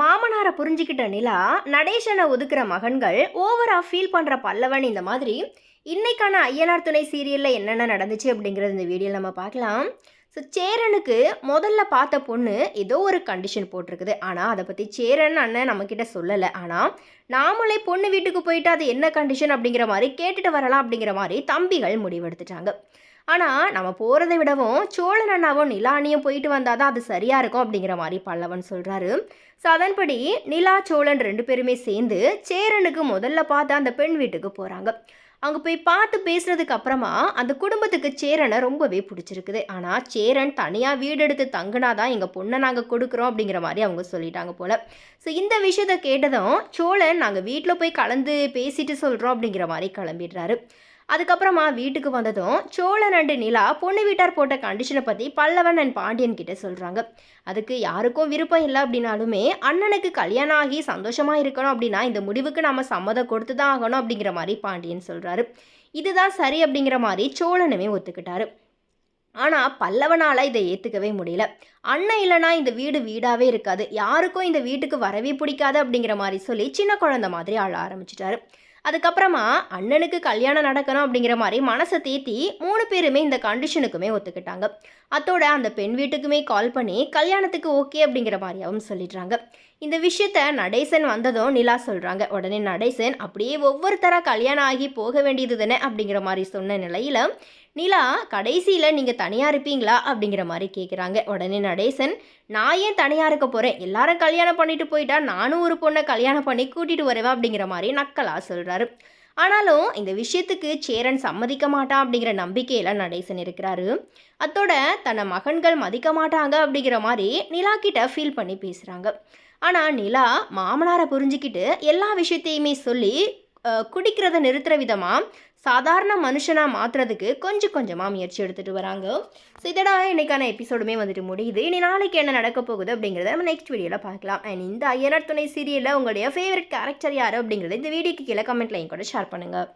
மாமனாரை புரிஞ்சுக்கிட்ட நிலா நடேசனை ஒதுக்குற மகன்கள் ஓவரா ஃபீல் பண்ணுற பல்லவன் இந்த மாதிரி இன்னைக்கான ஐயனார் துணை சீரியலில் என்னென்ன நடந்துச்சு? அப்படிங்கிறது இந்த வீடியோவில் நம்ம பார்க்கலாம். ஸோ சேரனுக்கு முதல்ல பார்த்த பொண்ணு ஏதோ ஒரு கண்டிஷன் போட்டிருக்குது. ஆனால் அதை பற்றி சேரன் அண்ணன் நம்மக்கிட்ட சொல்லலை. ஆனால் நாமளே பொண்ணு வீட்டுக்கு போயிட்டு அது என்ன கண்டிஷன் அப்படிங்கிற மாதிரி கேட்டுட்டு வரலாம் அப்படிங்கிற மாதிரி தம்பிகள் முடிவெடுத்துட்டாங்க. ஆனால் நம்ம போகிறத விடவும் சோழன் அண்ணாவும் நிலானியும் போயிட்டு வந்தால் தான் அது சரியாக இருக்கும் அப்படிங்கிற மாதிரி பல்லவன் சொல்கிறாரு ஸோ அதன்படி நிலா சோழன் ரெண்டு பேருமே சேர்ந்து சேரனுக்கு முதல்ல பார்த்து அந்த பெண் வீட்டுக்கு போகிறாங்க அங்கே போய் பார்த்து பேசுனதுக்கு அப்புறமா அந்த குடும்பத்துக்கு சேரனை ரொம்பவே பிடிச்சிருக்குது. ஆனால் சேரன் தனியாக வீடு எடுத்து தங்குனாதான் எங்கள் பொண்ணை நாங்கள் கொடுக்குறோம் அப்படிங்கிற மாதிரி அவங்க சொல்லிட்டாங்க போல். ஸோ இந்த விஷயத்த கேட்டதும் சோழன் நாங்கள் வீட்டில் போய் கலந்து பேசிட்டு சொல்கிறோம் அப்படிங்கிற மாதிரி கிளம்பிடுறாரு. அதுக்கப்புறமா வீட்டுக்கு வந்ததும் சோழன் அண்டு நிலா பொண்ணு வீட்டார் போட்ட கண்டிஷனை பற்றி பல்லவன் அண்ட் பாண்டியன் கிட்ட சொல்கிறாங்க அதுக்கு யாருக்கும் விருப்பம் இல்லை அப்படின்னாலுமே அண்ணனுக்கு கல்யாணம் ஆகி சந்தோஷமாக இருக்கணும் அப்படின்னா இந்த முடிவுக்கு நம்ம சம்மதம் கொடுத்து தான் ஆகணும் அப்படிங்கிற மாதிரி பாண்டியன் சொல்கிறாரு இதுதான் சரி அப்படிங்கிற மாதிரி சோழனுமே ஒத்துக்கிட்டாரு. ஆனால் பல்லவனால் இதை ஏற்றுக்கவே முடியல. அண்ணன் இல்லைனா இந்த வீடு வீடாகவே இருக்காது. யாருக்கும் இந்த வீட்டுக்கு வரவே பிடிக்காது அப்படிங்கிற மாதிரி சொல்லி சின்ன குழந்த மாதிரி ஆள ஆரம்பிச்சிட்டாரு. அதுக்கப்புறமா அண்ணனுக்கு கல்யாணம் நடக்கணும் அப்படிங்கிற மாதிரி மனசை தேத்தி மூணு பேருமே இந்த கண்டிஷனுக்குமே ஒத்துக்கிட்டாங்க. அத்தோட அந்த பெண் வீட்டுக்குமே கால் பண்ணி கல்யாணத்துக்கு ஓகே அப்படிங்கிற மாதிரியாவும் சொல்லிடுறாங்க. இந்த விஷயத்த நடேசன் வந்ததும் நிலா சொல்கிறாங்க உடனே நடேசன் அப்படியே ஒவ்வொருத்தராக கல்யாணம் ஆகி போக வேண்டியது தானே அப்படிங்கிற மாதிரி சொன்ன நிலையில் நிலா கடைசியில் நீங்கள் தனியாக இருப்பீங்களா? அப்படிங்கிற மாதிரி கேட்குறாங்க உடனே நடேசன் நான் ஏன் தனியாக இருக்க போகிறேன் எல்லாரும் கல்யாணம் பண்ணிட்டு போயிட்டா நானும் ஒரு பொண்ணை கல்யாணம் பண்ணி கூட்டிகிட்டு வருவேன் அப்படிங்கிற மாதிரி நக்கலாக சொல்கிறாரு ஆனாலும் இந்த விஷயத்துக்கு சேரன் சம்மதிக்க மாட்டான் அப்படிங்கிற நம்பிக்கையில் நடேசன் இருக்கிறாரு. அத்தோட தன்னை மகன்கள் மதிக்க மாட்டாங்க அப்படிங்கிற மாதிரி நிலா கிட்ட ஃபீல் பண்ணி பேசுகிறாங்க ஆனால் நிலா மாமனாரை புரிஞ்சுக்கிட்டு எல்லா விஷயத்தையுமே சொல்லி குடிக்கிறத நிறுத்துற விதமாக சாதாரண மனுஷனாக மாற்றுறதுக்கு கொஞ்சம் கொஞ்சமாக முயற்சி எடுத்துகிட்டு வராங்க. ஸோ இதோட இன்றைக்கான எபிசோடுமே வந்துட்டு முடியுது. இனி நாளைக்கு என்ன நடக்க போகுது அப்படிங்கிறத நம்ம நெக்ஸ்ட் வீடியோவில் பார்க்கலாம். அண்ட் இந்த ஐயனார் துணை சீரியலில் உங்களுடைய ஃபேவரட் கேரக்டர் யார் அப்படிங்கிறத இந்த வீடியோக்கு கீழே கமெண்ட்லையும் கூட ஷேர் பண்ணுங்கள்